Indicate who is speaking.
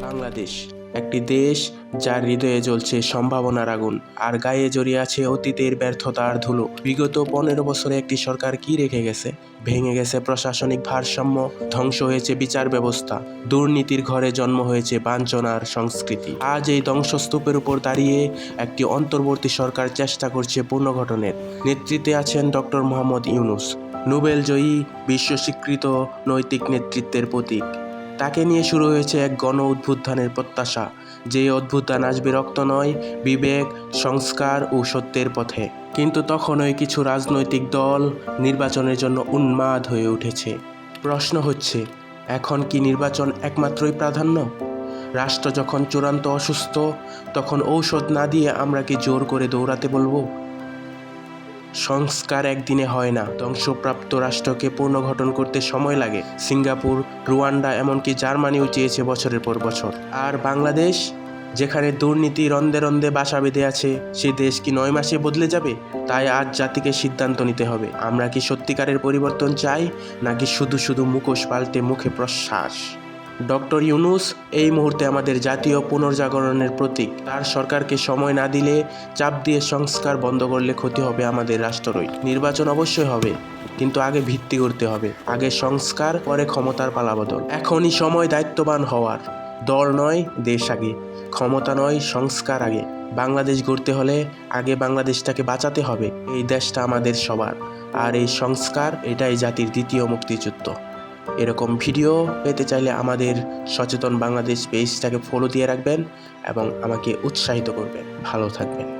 Speaker 1: বাংলাদেশ, একটি দেশ যার হৃদয়ে জ্বলছে সম্ভাবনার আগুন। আর গায়ে জড়িয়ে আছে অতীতের ব্যর্থতার ধুলো। বিগত পনেরো বছরে একটি সরকার কি রেখে গেছে? ভেঙে গেছে প্রশাসনিক ভারসাম্য, ধ্বংস হয়েছে বিচার ব্যবস্থা, দুর্নীতির ঘরে জন্ম হয়েছে বাঞ্ছনার সংস্কৃতি। আজ এই ধ্বংসস্তূপের উপর দাঁড়িয়ে একটি অন্তর্বর্তী সরকার চেষ্টা করছে পুনর্গঠনের নেতৃত্বে আছেন ডক্টর মোহাম্মদ ইউনুস নোবেল জয়ী বিশ্ব স্বীকৃত নৈতিক নেতৃত্বের প্রতীক। তাকে নিয়ে শুরু হয়েছে এক গণ উদ্ভুত্থানের প্রত্যাশা। যে অদ্ভুতান আসবে রক্ত নয়, বিবেক, সংস্কার ও সত্যের পথে। কিন্তু তখনই কিছু রাজনৈতিক দল নির্বাচনের জন্য উন্মাদ হয়ে উঠেছে। প্রশ্ন হচ্ছে, এখন কি নির্বাচন একমাত্রই প্রাধান্য? রাষ্ট্র যখন চূড়ান্ত অসুস্থ, তখন ঔষধ না দিয়ে আমরা কি জোর করে দৌড়াতে বলব? সংস্কার একদিনে হয় না। ধ্বংসপ্রাপ্ত রাষ্ট্রকে পুনর্গঠন করতে সময় লাগে। সিঙ্গাপুর, রুয়ান্ডা এমনকি জার্মানিও চেয়েছে বছরের পর বছর। আর বাংলাদেশ, যেখানে দুর্নীতি রন্দে রন্দে বাসা বেঁধে আছে, সে দেশ কি নয় মাসে বদলে যাবে? তাই আজ জাতিকে সিদ্ধান্ত নিতে হবে। আমরা কি সত্যিকারের পরিবর্তন চাই, নাকি শুধু শুধু মুখোশ পাল্টে মুখে প্রশ্বাস? ডক্টর ইউনুস এই মুহূর্তে আমাদের জাতীয় পুনর্জাগরণের প্রতীক। তার সরকারকে সময় না দিলে চাপ দিয়ে সংস্কার বন্ধ করলে ক্ষতি হবে আমাদের রাষ্ট্রই নির্বাচন অবশ্যই হবে, কিন্তু আগে ভিত্তি করতে হবে। আগে সংস্কার, পরে ক্ষমতার পালাবদল। এখনই সময় দায়িত্ববান হওয়ার। দল নয়, দেশ আগে। ক্ষমতা নয়, সংস্কার আগে। বাংলাদেশ গড়তে হলে আগে বাংলাদেশটাকে বাঁচাতে হবে। এই দেশটা আমাদের সবার। আর এই সংস্কার, এটাই জাতির দ্বিতীয় মুক্তিযুদ্ধ। এরকম ভিডিও পেতে চাইলে আমাদের সচেতন বাংলাদেশ পেজটাকে ফলো দিয়ে রাখবেন এবং আমাকে উৎসাহিত করবেন। ভালো থাকবেন।